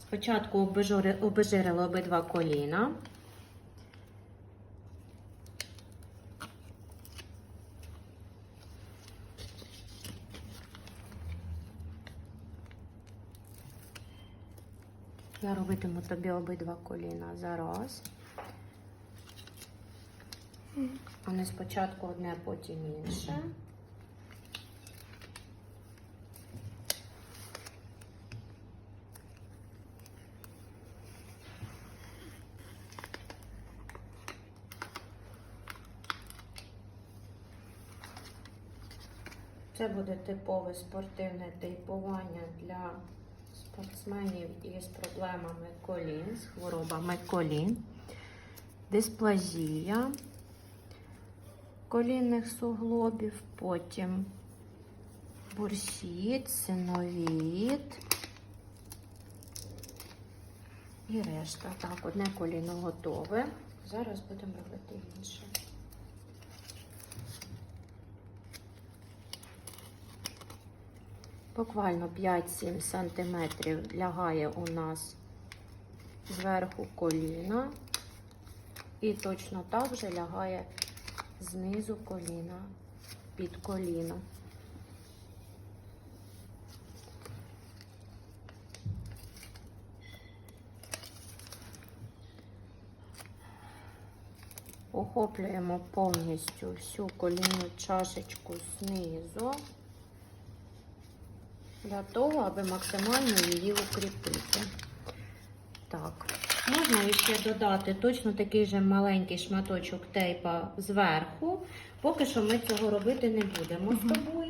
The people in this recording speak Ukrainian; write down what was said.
Спочатку обезжирила обидва коліна. Я робитиму тобі обидва коліна зараз. А не спочатку одне, потім інше. Це буде типове спортивне тейпування для спортсменів із проблемами колін, з хворобами колін, дисплазія колінних суглобів, потім бурсіт, синовіт і решта. Так, одне коліно готове. Зараз будемо робити інше. Буквально 5-7 см лягає у нас зверху коліна. І точно так же лягає знизу коліна під коліно. Охоплюємо повністю всю колінну чашечку знизу для того, аби максимально її укріпити. Так, можна ще додати точно такий же маленький шматочок тейпа зверху. Поки що ми цього робити не будемо з тобою.